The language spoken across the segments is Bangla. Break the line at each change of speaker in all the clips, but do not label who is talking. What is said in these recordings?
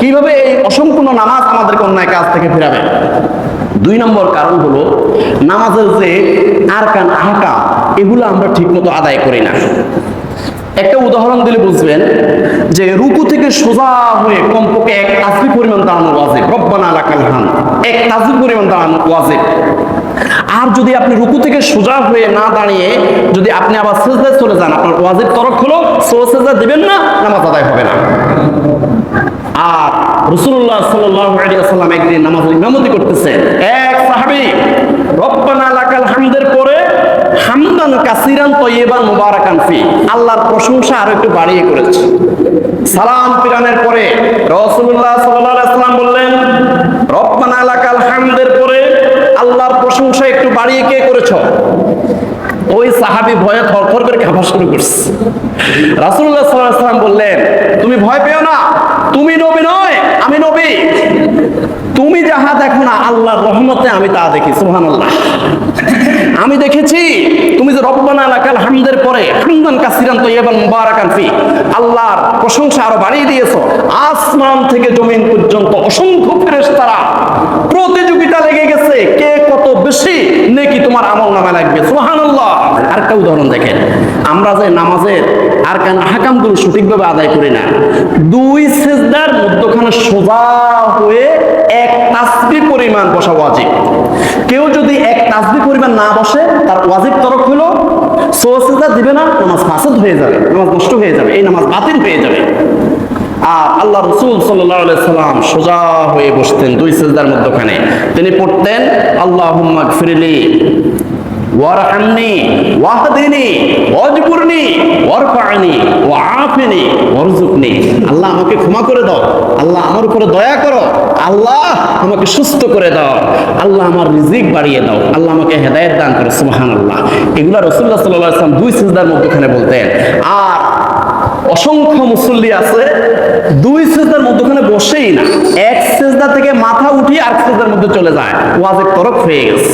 কীভাবে এই অসম্পূর্ণ নামাজ আমাদেরকে অন্যায় কাজ থেকে ফেরাবে? দুই নম্বর কারণ হলো, নামাজের যে আরকান আহকাম, এগুলো আমরা ঠিকমতো আদায় করি না। একটা উদাহরণ দিলে বুঝবেন যে রুকু থেকে সোজা হয়ে কমপক্ষে এক তাসবি পরিমাণ দাঁড়ানো ওয়াজিব। রব্বানা লাকাল হাম এক তাসবি পরিমাণ দাঁড়ানো ওয়াজিব। আর যদি আপনি রুকু থেকে সোজা হয়ে না দাঁড়িয়ে যদি আপনি আবার সেজদায় চলে যান, আপনার ওয়াজিব তরক হলো সো সেজদা দিবেন না, নামাজ আদায় হবে না। আর রসুল্লাহ সাল্লাম একদিন নামাজ ইমামতি করতেছে। এক সাহাবি, রব্বানা লাকাল হামদের পরে আল্লাহর প্রশংসা আরও একটু বাড়িয়ে সালাম পরে বললেন হামদের পরে আল্লাহর প্রশংসা একটু বাড়িয়ে কে করেছ? ওই সাহাবি ভয়ে করে কাঁপা শুরু করছে। রাসুল্লাহ বললেন, তুমি ভয় পেও না তুমি নবী নয়, আমি নবী। তুমি যাহা দেখো না, আল্লাহর রহমতে আমি তা দেখি, সুবহানাল্লাহ। আমি দেখেছি, তুমি যে রব্বানা লাকাল হামদের পরে হামদান কাসিরান তৈয়াবান মুবারাকান ফি, আল্লাহর প্রশংসা আরও বাড়িয়ে দিয়েছ। আসমান থেকে জমিন পর্যন্ত অসংখ্য ফেরেশতারা প্রতিযোগিতা লেগে গেছে। কে বেশি নেকি তোমার আমল নামে লাগবে? সুবহানাল্লাহ। আরেকটা উদাহরণ দেখেন। আমরা যে নামাজের আর কান হাকামগুলো সঠিকভাবে আদায় করি না, দুই সেজদার মধ্যখানে সোজা হয়ে এক তাসবি পরিমাণ বসা ওয়াজিব। কেউ যদি এক তাসবি পরিমাণ না বসে, তার ওয়াজিব তরক হলো সোজা দিবে না, নামাজ ফাসাদ হয়ে যাবে, নামাজ নষ্ট হয়ে যাবে, এই নামাজ বাতিল হয়ে যাবে। আর আল্লাহ রসুল সাল্লাম সোজা হয়ে বসতেন দুই সেজদার মধ্যখানে। তিনি পড়তেন আল্লাহ ফিরলি ওয়ারহামনি ওয়াহদিনি ওয়াজবুরনি ওয়ারফানি ওয়াআফিনি ওয়ারজুকনি আল্লাহ আমাকে ক্ষমা করে দাও, আল্লাহ আমার উপরে দয়া করো, আল্লাহ আমাকে সুস্থ করে দাও, আল্লাহ আমার রিজিক বাড়িয়ে দাও, আল্লাহ আমাকে হেদায়েত দান করে, সুবহানাল্লাহ। এগুলা রাসূলুল্লাহ দুই সিজদার মধ্যখানে বলতেন। আর অসংখ্য মুসল্লি আছে দুই সেজদার মধ্যখানে বসেই না। এক সেজদা থেকে মাথা উঠিয়ে আর সেজদার মধ্যে চলে যায়। ওয়াজের তরফ হয়ে গেছে।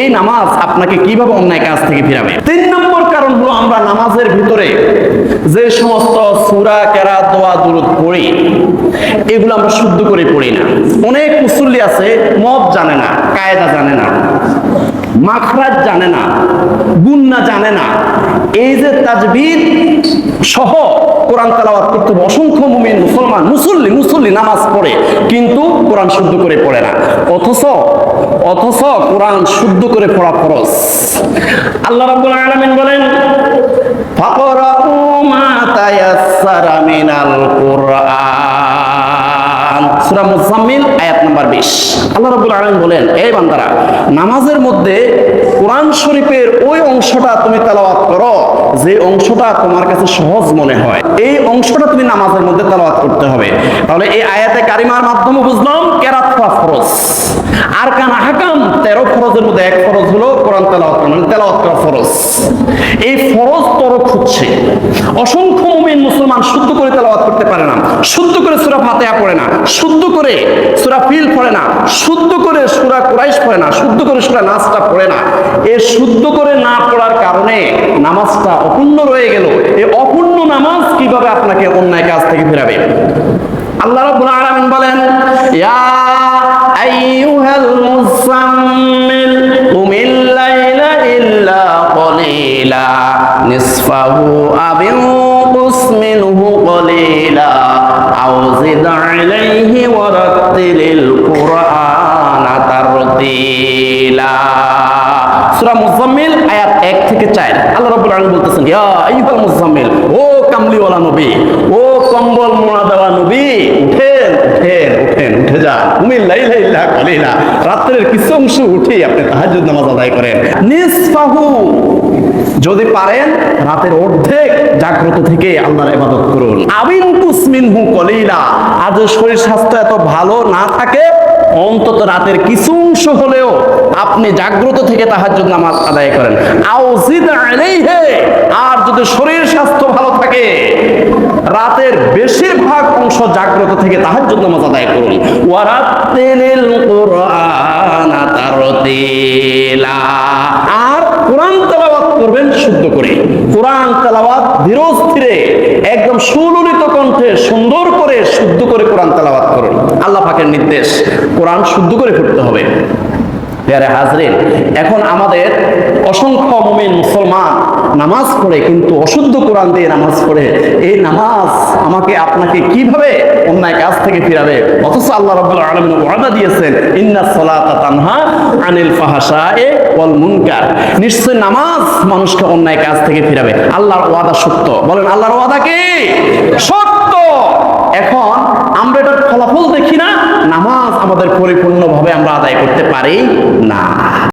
এই নামাজ আপনাকে কীভাবে অন্যায় কাজ থেকে ফিরাবে? তিন নম্বর কারণ হলো আমরা নামাজের ভিতরে যে সমস্ত সুরা কেরা দোয়া, দুরুদ পড়ি, এগুলো আমরা শুদ্ধ করে পড়ি না। অনেক মুসল্লি আছে, মদ জানে না, কায়দা জানে না, মাখরাজ জানে না, গুন্না জানে না এই যে তাজবিদ সহ কোরআন তালাওয়াত করতে অসংখ্য মুমিন মুসলমান মুসল্লি মুসল্লি নামাজ পড়ে কিন্তু কোরআন শুদ্ধ করে পড়ে না। অথচ অথচ কোরআন শুদ্ধ করে পড়া ফরজ। আল্লাহ রাব্বুল আলামিন বলেন ফাকরাউ মা তায়াসসারা মিনাল কোরআন। সূরা মুজাম্মিল আয়াত নাম্বার 20 আল্লাহ রাব্বুল আলামিন বলেন এই বান্দারা নামাজের মধ্যে কোরআন শরীফের ওই অংশটা তুমি তেলাওয়াত করো যে অংশটা তোমার কাছে সহজ মনে হয়, এই অংশটা তুমি নামাজের মধ্যে তেলাওয়াত করতে হবে। তাহলে এই আয়াতে কারিমার মাধ্যমে বুঝলাম, কেরাত করা ফরজ। আর কান হাকাম তেরো ফরজের মধ্যে এক ফরজ হলো কোরআন তেলাওয়াত মানে তেলাওয়াত করা ফরজ। এই ফরজ তরফ হচ্ছে। অসংখ্য মুমিন মুসলমান শুদ্ধ করে তেলাওয়াত করতে পারে না, শুদ্ধ করে সূরা ফাতিহা পড়ে না, শুদ্ধ করে সূরা ফিল পড়ে না, শুদ্ধ করে সূরা কুরাইশ পড়ে না, শুদ্ধ করে সূরা নাসটা পড়ে না। এ শুদ্ধ করে না পড়ার কারণে নামাজটা অপূর্ণ রয়ে গেল। এই অপূর্ণ নামাজ কীভাবে আপনাকে নিসফাহু আবিন মিনহু কলিলা আও জিদ আলাইহি ওয়া রাত্তিলিল কুরআনা তারতিলা। সূরা মুজাম্মিল আয়াত 1 থেকে 4 আল্লাহ রাব্বুল আলামিন বলতেছেন, ইয়া আইয়ুহাল মুজাম্মিল, ও কামলিওয়ালা নবী, ও কম্বল মোড়া দেওয়া নবী, উঠেন উঠেন উঠেন, উঠে যান উমিল লাইলা ইল্লা কালিলা, রাত্রের কিছু অংশ উঠে আপনি তাহাজ্জুদ নামাজ আদায় করেন। নিসফাহু যদি পারেন, রাতের অর্ধেক জাগ্রত থেকে আল্লাহর ইবাদত করুন। আবিন কুসমিনহু কলিলা। আর যদি শরীর স্বাস্থ্য এত ভালো না থাকে, অন্তত রাতের কিছু অংশ হলেও আপনি জাগ্রত থেকে তাহাজ্জুদ নামাজ আদায় করেন। আউজিদ আলাইহি। আর যদি শরীর স্বাস্থ্য ভালো থাকে, রাতের বেশিরভাগ অংশ জাগ্রত থেকে তাহাজ্জুদ নামাজ আদায় করুন। ওয়ারাতিলিল কুরআনা তারতিলা। কোরআন তালাবাত করবেন শুদ্ধ করে। কোরআন তালাবাত ধীরস্থিরে, একদম সুললিত কণ্ঠে সুন্দর করে, শুদ্ধ করে কোরআন তালাবাত করুন। আল্লাহ পাকের নির্দেশ, কোরআন শুদ্ধ করে পড়তে হবে। এখন আমাদের অসংখ্য মুমিন মুসলমান নামাজ পড়ে, কিন্তু অশুদ্ধ কোরআন দিয়ে নামাজ পড়ে, এই নামাজ আমাকে আপনাকে কীভাবে অন্যায় কাজ থেকে ফিরাবে? অথচ আল্লাহ রাব্বুল আলামিন ওয়াদা দিয়েছেন, ইন্না সালাতা তানহা আনিল ফাহাশায়ে ওয়াল মুনকার। নিশ্চয় নামাজ মানুষকে অন্যায় কাজ থেকে ফিরাবে। আল্লাহর ওয়াদা সত্য। বলেন, আল্লাহর ওয়াদা কি? সত্য। এখন আমরা এটার ফলাফল দেখি না, নামাজ আমাদের পরিপূর্ণভাবে আমরা আদায় করতে পারি না।